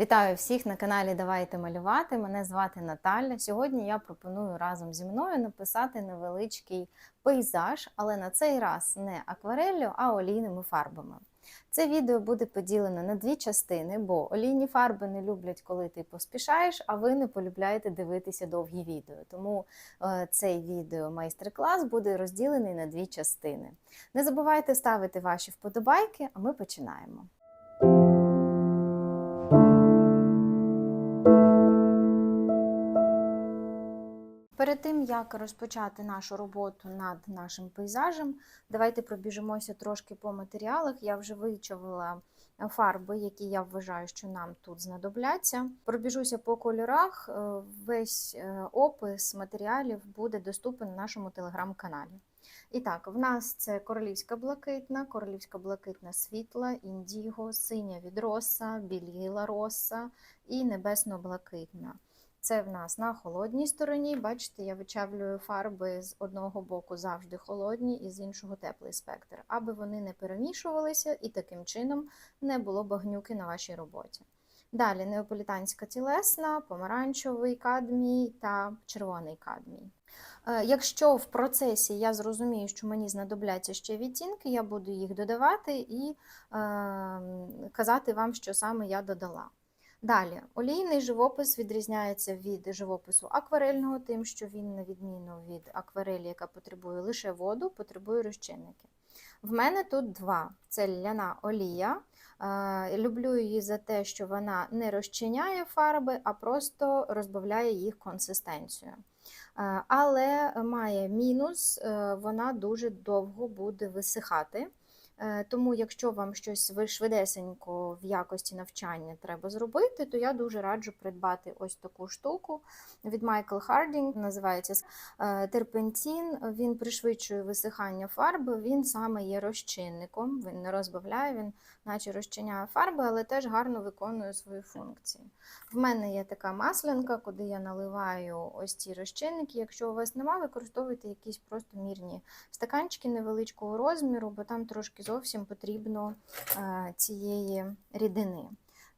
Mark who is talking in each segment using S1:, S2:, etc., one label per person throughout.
S1: Вітаю всіх на каналі Давайте малювати. Мене звати Наталя. Сьогодні я пропоную разом зі мною написати невеличкий пейзаж, але на цей раз не аквареллю, а олійними фарбами. Це відео буде поділено на дві частини, бо олійні фарби не люблять, коли ти поспішаєш, а ви не полюбляєте дивитися довгі відео. Тому е, цей відео майстер-клас буде розділений на дві частини. Не забувайте ставити ваші вподобайки, а ми починаємо. Перед тим, як розпочати нашу роботу над нашим пейзажем, давайте пробіжимося трошки по матеріалах. Я вже вичавила фарби, які я вважаю, що нам тут знадобляться. Пробіжуся по кольорах. Е, Весь е, опис матеріалів буде доступен на нашому телеграм-каналі. І так, в нас це королівська блакитна, королівська блакитна світла, індіго, синя від роса, біліла роса і небесно-блакитна. Це в нас на холодній стороні. Бачите, я вичавлюю фарби з одного боку завжди холодні, і з іншого теплий спектр, аби вони не перемішувалися і таким чином не було багнюки на вашій роботі. Далі неаполітанська тілесна, помаранчевий кадмій та червоний кадмій. Е, Якщо в процесі я зрозумію, що мені знадобляться ще відтінки, я буду їх додавати і е, казати вам, що саме я додала. Далі, олійний живопис відрізняється від живопису акварельного, тим, що він, на відміну від акварелі, яка потребує лише воду, потребує розчинники. В мене тут два: це ляна олія. Е, Люблю її за те, що вона не розчиняє фарби, а просто розбавляє їх консистенцію. Е, Але має мінус, е, вона дуже довго буде висихати. Е, Тому, якщо вам щось ви- швидесенько в якості навчання треба зробити, то я дуже раджу придбати ось таку штуку від Michael Harding, називається е, терпентін. Він пришвидшує висихання фарби, він саме є розчинником, він не розбавляє, він наче розчиняє фарби, але теж гарно виконує свої функції. В мене є така маслянка, куди я наливаю ось ці розчинники. Якщо у вас немає, використовуйте якісь просто мірні стаканчики невеличкого розміру, бо там трошки зовсім потрібно е, цієї рідини.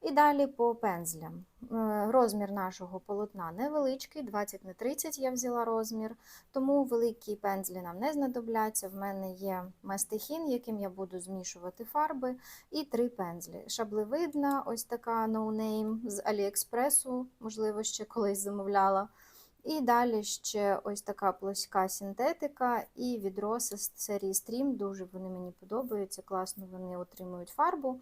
S1: І далі по пензлям. Е, Розмір нашого полотна невеличкий, 20 на 30 я взяла розмір, тому великі пензлі нам не знадобляться. В мене є мастихін, яким я буду змішувати фарби, і три пензлі. Шаблевидна, ось така ноунейм з Аліекспресу, можливо, ще колись замовляла. І далі ще ось така плоська синтетика і відроси з серії Stream. Дуже вони мені подобаються, класно вони отримують фарбу.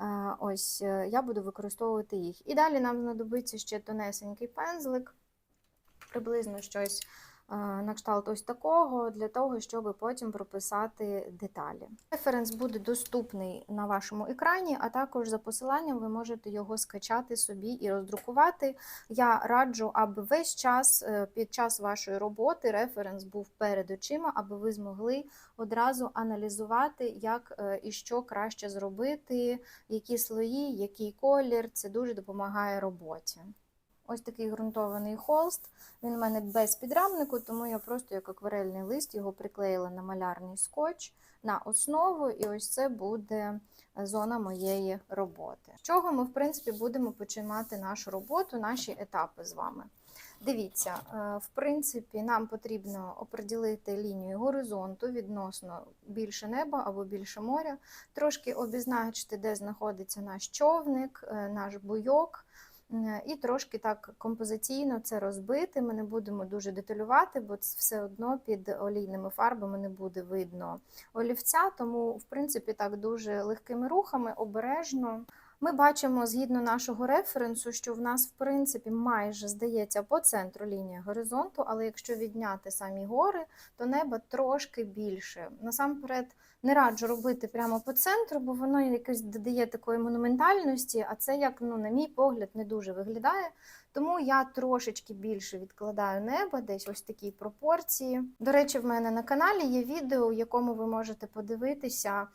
S1: Е, Ось е, я буду використовувати їх. І далі нам знадобиться ще тонесенький пензлик, приблизно щось на кшталт ось такого, для того, щоб потім прописати деталі. Референс буде доступний на вашому екрані, а також за посиланням ви можете його скачати собі і роздрукувати. Я раджу, аби весь час е, під час вашої роботи референс був перед очима, аби ви змогли одразу аналізувати, як е, і що краще зробити, які слої, який колір. Це дуже допомагає роботі. Ось такий ґрунтований холст. Він у мене без підрамнику, тому я просто як акварельний лист його приклеїла на малярний скотч на основу, і ось це буде зона моєї роботи. З чого ми, в принципі, будемо починати нашу роботу, наші етапи з вами. Дивіться, е, в принципі, нам потрібно оприділити лінію горизонту відносно більше неба або більше моря, трошки обізначити, де знаходиться наш човник, е, наш буйок. Е, І трошки так композиційно це розбити. Ми не будемо дуже деталювати, бо це все одно під олійними фарбами не буде видно олівця. Тому, в принципі, так дуже легкими рухами, обережно. Ми бачимо згідно нашого референсу, що в нас, в принципі, майже здається по центру лінія горизонту, але якщо відняти самі гори, то небо трошки більше. Насамперед, не раджу робити прямо по центру, бо воно якось додає такої монументальності, а це, як, ну, на мій погляд, не дуже виглядає. Тому я трошечки більше відкладаю небо, десь ось такі пропорції. До речі, в мене на каналі є відео, в якому ви можете подивитися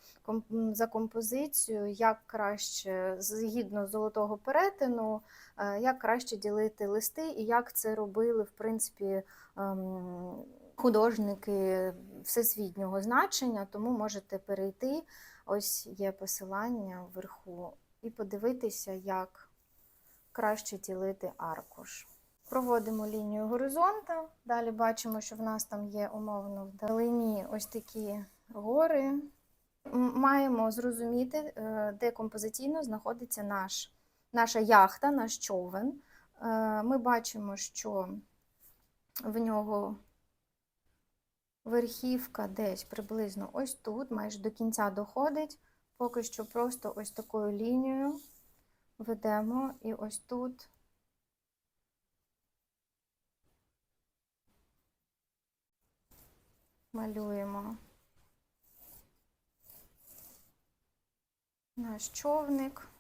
S1: за композицією, як краще згідно золотого перетину, е, як краще ділити листи і як це робили, в принципі, ем, художники всесвітнього значення, тому можете перейти. Ось є посилання вверху, і подивитися, як краще тілити аркуш. Проводимо лінію горизонта. Далі бачимо, що в нас там є умовно вдалині ось такі гори. Маємо зрозуміти, е, де композиційно знаходиться наш, наша яхта, наш човен. Е, Ми бачимо, що в нього верхівка десь приблизно ось тут, майже до кінця доходить. Поки що просто ось такою лінією ведемо і ось тут. Малюємо наш човник.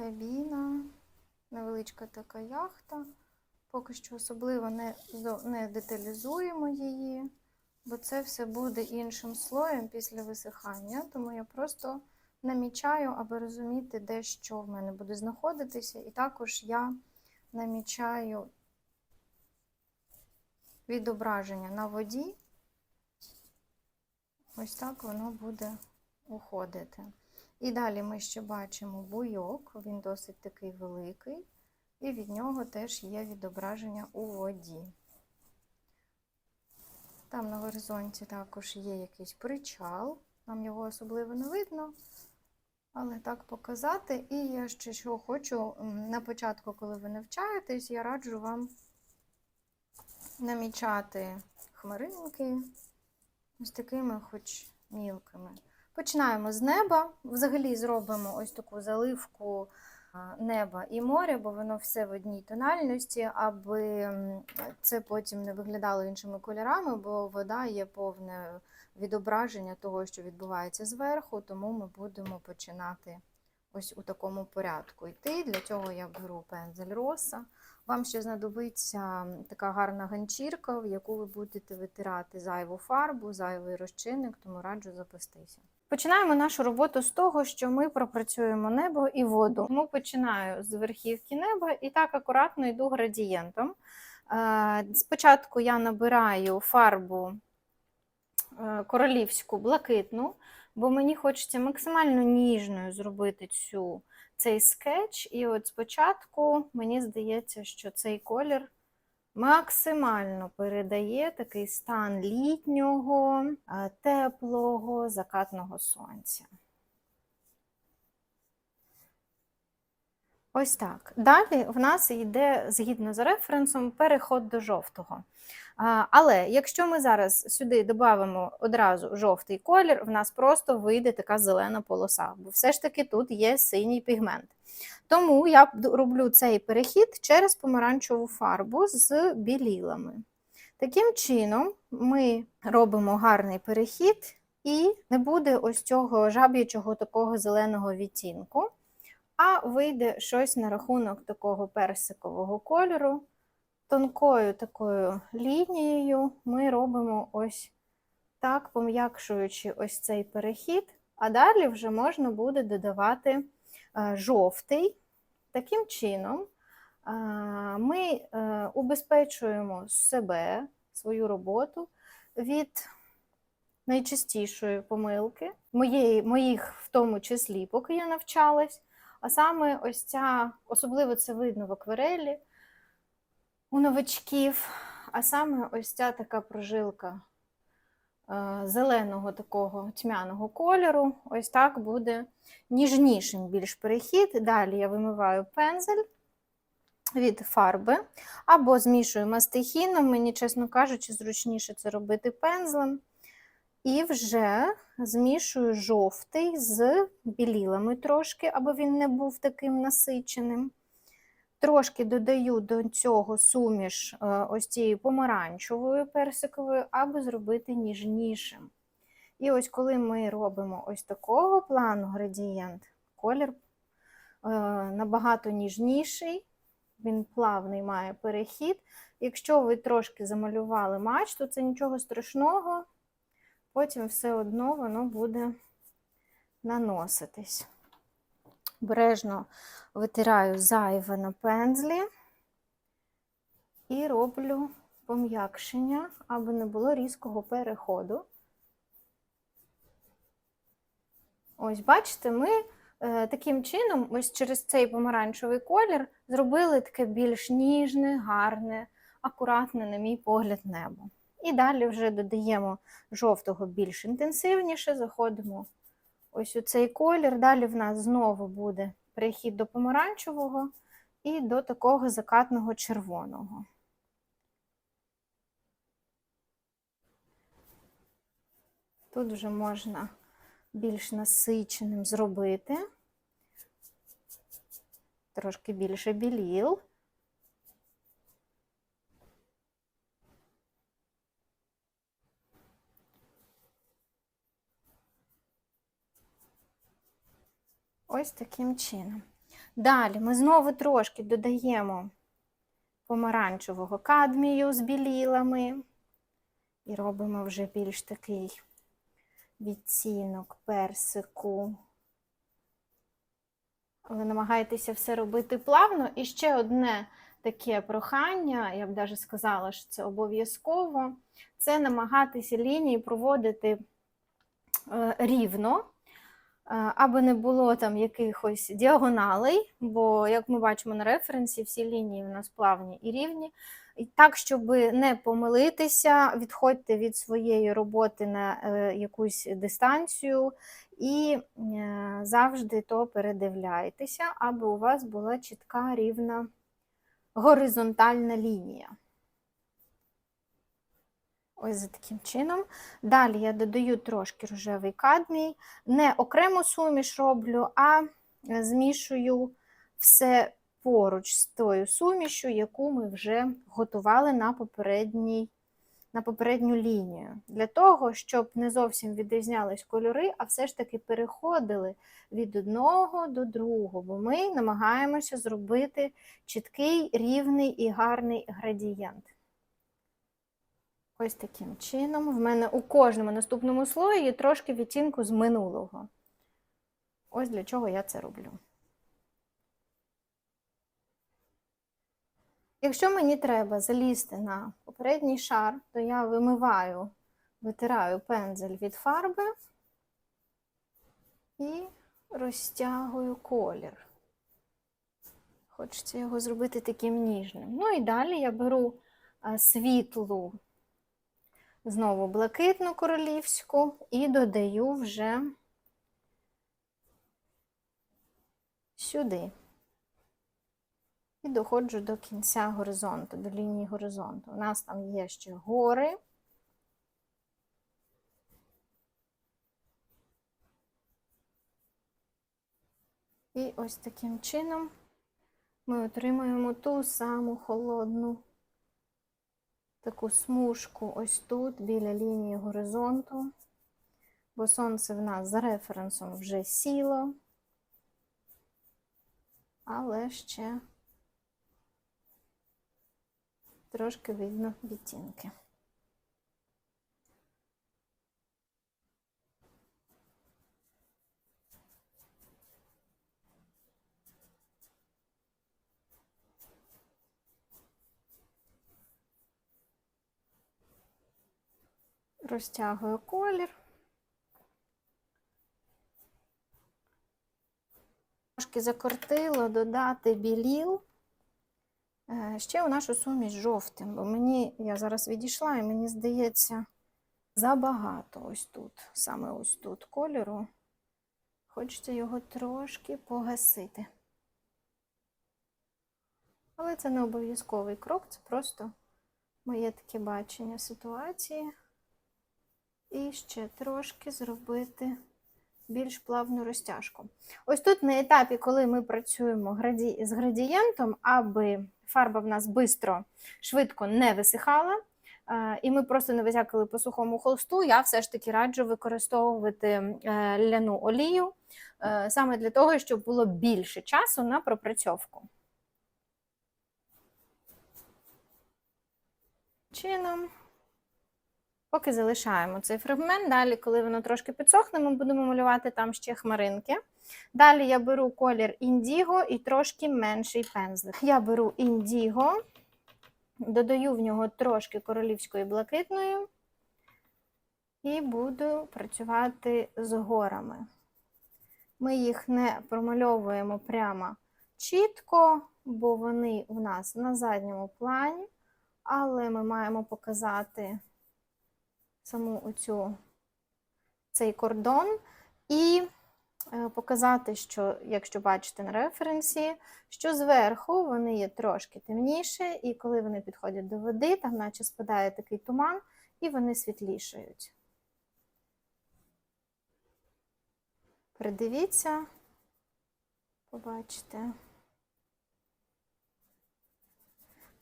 S1: Кабіна, невеличка така яхта. Поки що особливо не, не деталізуємо її, бо це все буде іншим слоєм після висихання. Тому я просто намічаю, аби розуміти, де що в мене буде знаходитися. І також я намічаю відображення на воді. Ось так воно буде уходити. І далі ми ще бачимо буйок, він досить такий великий, і від нього теж є відображення у воді. Там на горизонті також є якийсь причал, нам його особливо не видно, але так показати. І я ще що хочу на початку, коли ви навчаєтесь, я раджу вам намічати хмаринки ось такими хоч мілкими. Починаємо з неба. Взагалі зробимо ось таку заливку неба і моря, бо воно все в одній тональності, аби це потім не виглядало іншими кольорами, бо вода є повне відображення того, що відбувається зверху, тому ми будемо починати ось у такому порядку йти. Для цього я беру пензель роса. Вам ще знадобиться така гарна ганчірка, в яку ви будете витирати зайву фарбу, зайвий розчинник, тому раджу запастися. Починаємо нашу роботу з того, що ми пропрацюємо небо і воду. Тому починаю з верхівки неба і так акуратно йду градієнтом. Е, Спочатку я набираю фарбу е, королівську блакитну, бо мені хочеться максимально ніжною зробити цю, цей скетч. І от спочатку мені здається, що цей колір максимально передає такий стан літнього, е, теплого, закатного сонця. Ось так. Далі в нас йде, згідно з референсом, переход до жовтого. Але якщо ми зараз сюди додамо одразу жовтий колір, в нас просто вийде така зелена полоса, бо все ж таки тут є синій пігмент. Тому я роблю цей перехід через помаранчеву фарбу з білілами. Таким чином, ми робимо гарний перехід, і не буде ось цього жаб'ячого такого зеленого відтінку, а вийде щось на рахунок такого персикового кольору. Тонкою такою лінією ми робимо ось так, пом'якшуючи ось цей перехід, а далі вже можна буде додавати жовтий. Таким чином, е, ми е, убезпечуємо себе, свою роботу від найчастішої помилки, моєї, моїх в тому числі, поки я навчалась. А саме ось ця, особливо це видно в акварелі у новачків, а саме ось ця така прожилка е, зеленого такого тьмяного кольору. Ось так буде ніжнішим більш перехід. Далі я вимиваю пензель від фарби або змішую мастихіном. Мені, чесно кажучи, зручніше це робити пензлем. І вже змішую жовтий з білілами трошки, аби він не був таким насиченим. Трошки додаю до цього суміш е, ось цією помаранчевою персиковою, аби зробити ніжнішим. І ось коли ми робимо ось такого плану градієнт, колір е, набагато ніжніший, він плавний має перехід. Якщо ви трошки замалювали мачту, це нічого страшного, потім все одно воно буде наноситись. Бережно витираю зайве на пензлі і роблю пом'якшення, аби не було різкого переходу. Ось, бачите, ми е, таким чином, ось через цей помаранчевий колір, зробили таке більш ніжне, гарне, акуратне, на мій погляд, небо. І далі вже додаємо жовтого більш інтенсивніше, заходимо ось у цей колір. Далі в нас знову буде перехід до помаранчевого і до такого закатного червоного. Тут вже можна більш насиченим зробити, трошки більше біліл. Ось таким чином. Далі ми знову трошки додаємо помаранчевого кадмію з білілами і робимо вже більш такий відцінок персику. Ви намагаєтеся все робити плавно. І ще одне таке прохання, я б навіть сказала, що це обов'язково, це намагатися лінії проводити е, рівно, аби не було там якихось діагоналей, бо, як ми бачимо на референсі, всі лінії у нас плавні і рівні. І так, щоб не помилитися, відходьте від своєї роботи на е, якусь дистанцію і е, завжди то передивляйтеся, аби у вас була чітка рівна горизонтальна лінія. Ось таким чином. Далі я додаю трошки рожевий кадмій, не окремо суміш роблю, а змішую все поруч з тою сумішю, яку ми вже готували на попередній, на попередню лінію. Для того, щоб не зовсім відрізнялись кольори, а все ж таки переходили від одного до другого, бо ми намагаємося зробити чіткий, рівний і гарний градієнт. Ось таким чином. В мене у кожному наступному слої є трошки відтінку з минулого. Ось для чого я це роблю. Якщо мені треба залізти на попередній шар, то я вимиваю, витираю пензель від фарби і розтягую колір. Хочеться його зробити таким ніжним. Ну і далі я беру світлу, знову блакитну королівську і додаю вже сюди. І доходжу до кінця горизонту, до лінії горизонту. У нас там є ще гори. І ось таким чином ми отримуємо ту саму холодну таку смужку ось тут, біля лінії горизонту, бо сонце в нас за референсом вже сіло, але ще трошки видно відтінки. Розтягую колір. Трошки закортило додати біліл. Е, ще у нашу суміш жовтим, бо мені, я зараз відійшла, і мені здається, забагато ось тут, саме ось тут кольору. Хочеться його трошки погасити. Але це не обов'язковий крок, це просто моє таке бачення ситуації. І ще трошки зробити більш плавну розтяжку. Ось тут на етапі, коли ми працюємо з градієнтом, аби фарба в нас бистро, швидко не висихала, і ми просто не витякали по сухому холсту, я все ж таки раджу використовувати е, ляну олію е, саме для того, щоб було більше часу на пропрацьовку. Чином Поки залишаємо цей фрагмент. Далі, коли воно трошки підсохне, ми будемо малювати там ще хмаринки. Далі я беру колір індіго і трошки менший пензлик. Я беру індіго, додаю в нього трошки королівської блакитної і буду працювати з горами. Ми їх не промальовуємо прямо чітко, бо вони у нас на задньому плані, але ми маємо показати саму оцю, цей кордон і е, показати, що, якщо бачите на референсі, що зверху вони є трошки темніше, і коли вони підходять до води, там наче спадає такий туман, і вони світлішають. Придивіться, побачите.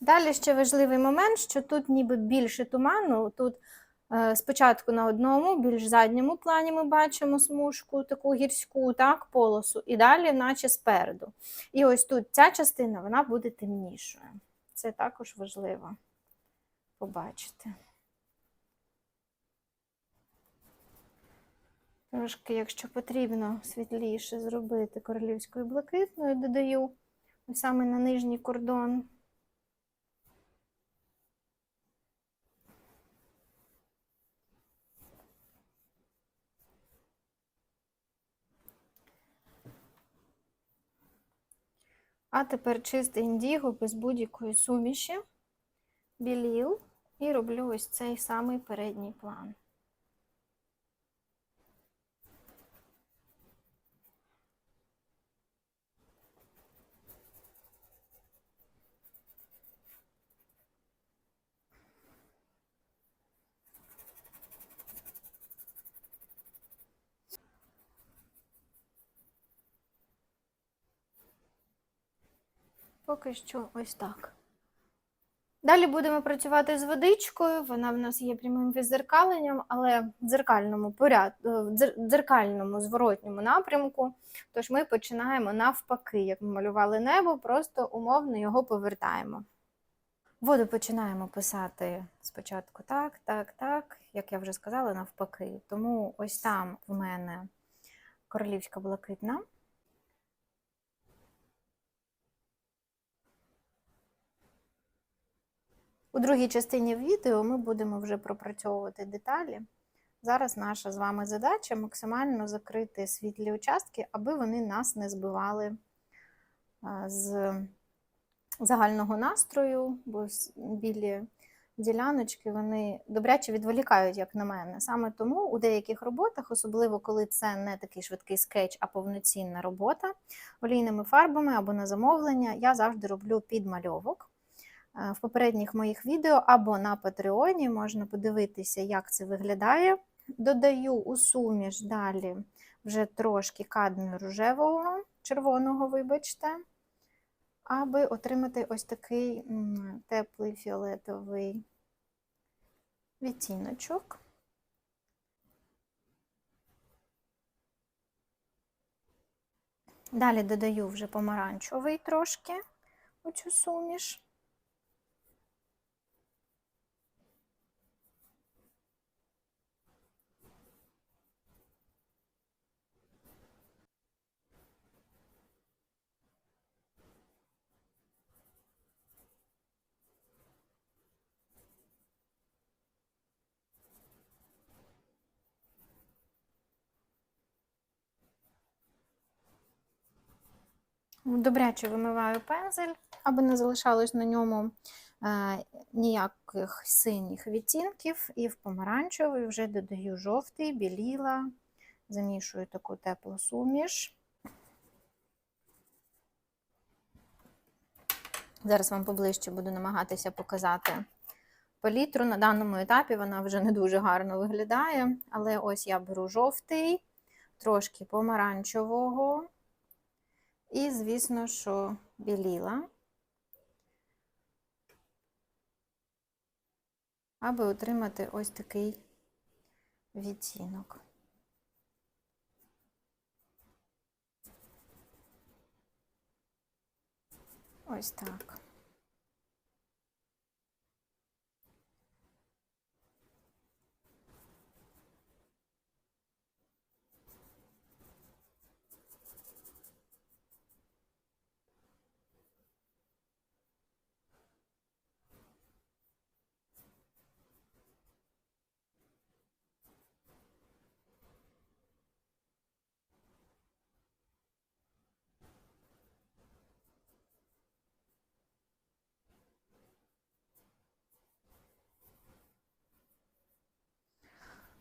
S1: Далі ще важливий момент, що тут ніби більше туману. Тут спочатку на одному, більш задньому плані ми бачимо смужку, таку гірську, так, полосу, і далі, наче спереду. І ось тут ця частина вона буде темнішою. Це також важливо побачити. Трошки, якщо потрібно світліше зробити королівською блакитною, додаю саме на нижній кордон. А тепер чисте індіго без будь-якої суміші, біліл і роблю ось цей самий передній план. Поки що ось так. Далі будемо працювати з водичкою. Вона в нас є прямим відзеркаленням, але в дзеркальному поряд... дзеркальному зворотньому напрямку. Тож ми починаємо навпаки, як ми малювали небо, просто умовно його повертаємо. Воду починаємо писати спочатку так, так, так, як я вже сказала, навпаки. Тому ось там в мене королівська блакитна. У другій частині відео ми будемо вже пропрацьовувати деталі. Зараз наша з вами задача максимально закрити світлі участки, аби вони нас не збивали з загального настрою, бо білі діляночки вони добряче відволікають, як на мене. Саме тому у деяких роботах, особливо коли це не такий швидкий скетч, а повноцінна робота олійними фарбами або на замовлення, я завжди роблю підмальовок. Е, в попередніх моїх відео або на Патреоні можна подивитися, як це виглядає. Додаю у суміш далі вже трошки кадмію рожевого, червоного, вибачте, аби отримати ось такий теплий фіолетовий відтіночок. Далі додаю вже помаранчевий трошки у цю суміш. Добряче вимиваю пензель, аби не залишалось на ньому е, ніяких синіх відтінків. І в помаранчевий вже додаю жовтий, біліла, замішую таку теплу суміш. Зараз вам поближче буду намагатися показати палітру. На даному етапі вона вже не дуже гарно виглядає, але ось я беру жовтий, трошки помаранчевого. І, звісно, що біліла, аби отримати ось такий відтінок. Ось так.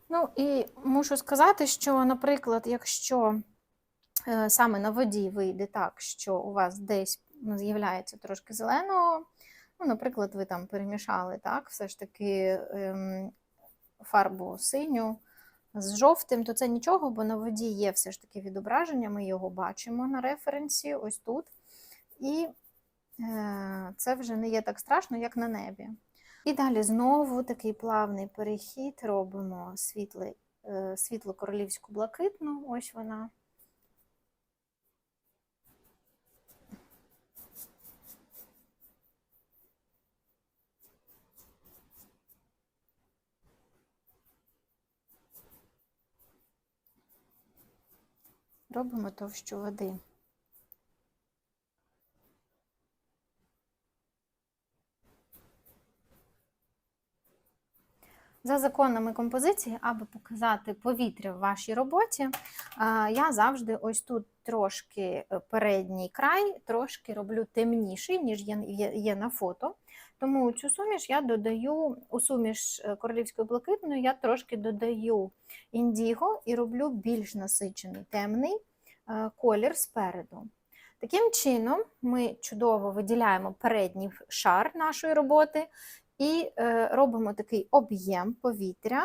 S1: Ну і мушу сказати, що, наприклад, якщо е, саме на воді вийде так, що у вас десь з'являється трошки зеленого, ну, наприклад, ви там перемішали так, все ж таки ем, фарбу синю з жовтим, то це нічого, бо на воді є все ж таки відображення, ми його бачимо на референсі, ось тут. І е, це вже не є так страшно, як на небі. І далі знову такий плавний перехід робимо е, світло-королівську блакитну, ось вона. Робимо товщу води. За законами композиції, аби показати повітря в вашій роботі, я завжди ось тут трошки е, передній край, трошки роблю темніший, ніж є, на фото. Тому цю суміш я додаю у суміш е, королівської блакитної, я трошки додаю індіго і роблю більш насичений темний е, колір спереду. Таким чином, ми чудово виділяємо передній шар нашої роботи і е, робимо такий об'єм повітря,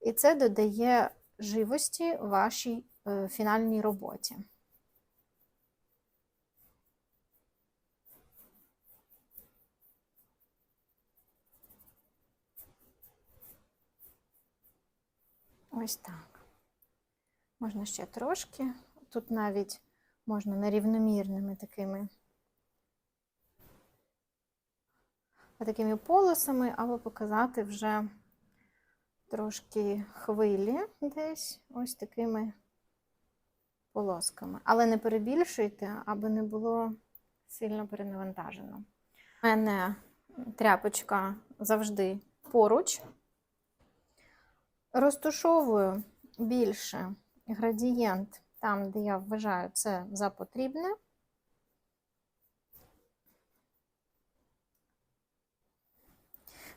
S1: і це додає живості вашій е, фінальній роботі. Ось так. Можна ще трошки. Тут навіть можна нерівномірними такими такими полосами, або показати вже трошки хвилі десь ось такими полосками. Але не перебільшуйте, аби не було сильно перенавантажено. У мене тряпочка завжди поруч. Розтушовую більше градієнт там, де я вважаю це за потрібне.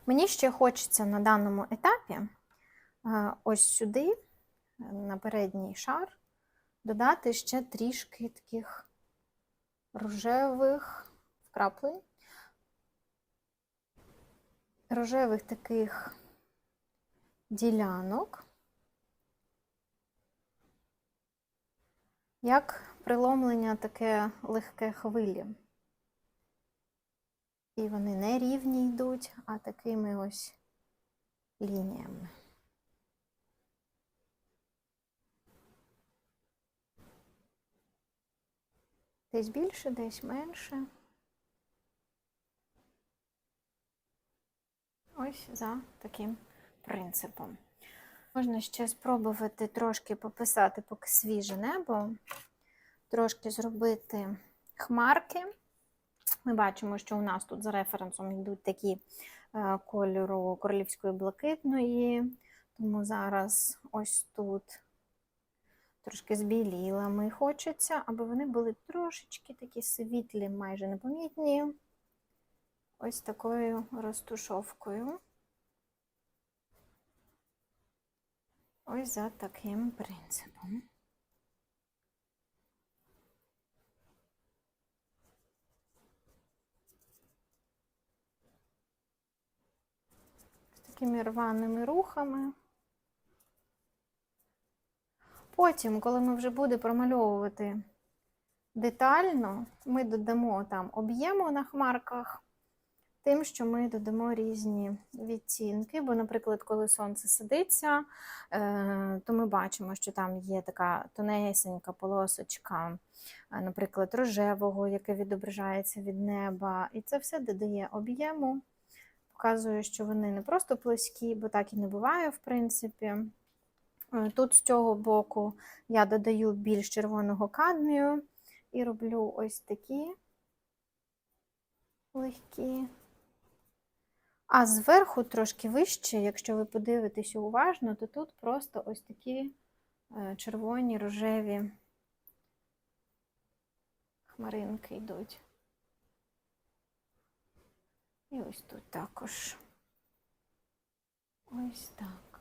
S1: Мені ще хочеться на даному етапі е, ось сюди, на передній шар, додати ще трішки таких рожевих вкраплень, рожевих таких ділянок, як приломлення таке легке хвилі. І вони не рівні йдуть, а такими ось лініями. Десь більше, десь менше. Ось за таким принципом. Можна ще спробувати трошки пописати поки свіже небо, трошки зробити хмарки. Ми бачимо, що у нас тут за референсом йдуть такі е, кольору королівської блакитної, тому зараз ось тут трошки з білілами хочеться, аби вони були трошечки такі світлі, майже непомітні, ось такою розтушовкою. Ось за таким принципом. Такими рваними рухами. Потім, коли ми вже будемо промальовувати детально, ми додамо там об'єму на хмарках, тим, що ми додамо різні відтінки. Бо, наприклад, коли сонце сидиться, е, то ми бачимо, що там є така тонесенька полосочка, е, наприклад, рожевого, яке відображається від неба. І це все додає об'єму показує, що вони не просто плоскі, бо так і не буває, в принципі. Е, тут з цього боку я додаю більш червоного кадмію і роблю ось такі легкі. А зверху трошки вище, якщо ви подивитеся уважно, то тут просто ось такі е, червоні рожеві хмаринки йдуть. І ось тут також. Ось так.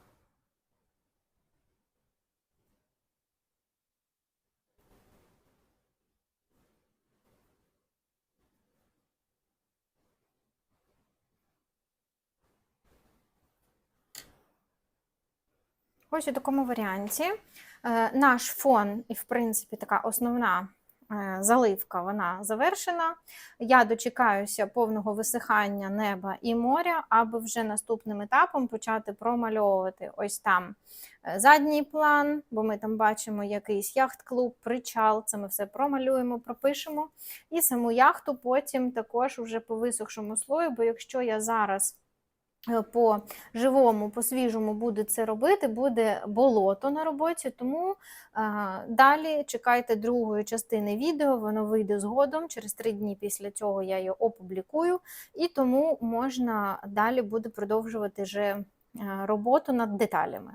S1: Ось у такому варіанті е, наш фон і, в принципі, така основна заливка вона завершена. Я дочекаюся повного висихання неба і моря, аби вже наступним етапом почати промальовувати ось там е, задній план, бо ми там бачимо якийсь яхт-клуб, причал. Це ми все промалюємо, пропишемо. І саму яхту потім також уже по висохшому слою, бо якщо я зараз е, по живому, по свіжому буде це робити, буде болото на роботі. Тому а, далі чекайте другої частини відео, воно вийде згодом. Через три дні після цього я його опублікую, і тому можна далі буде продовжувати вже е, роботу над деталями.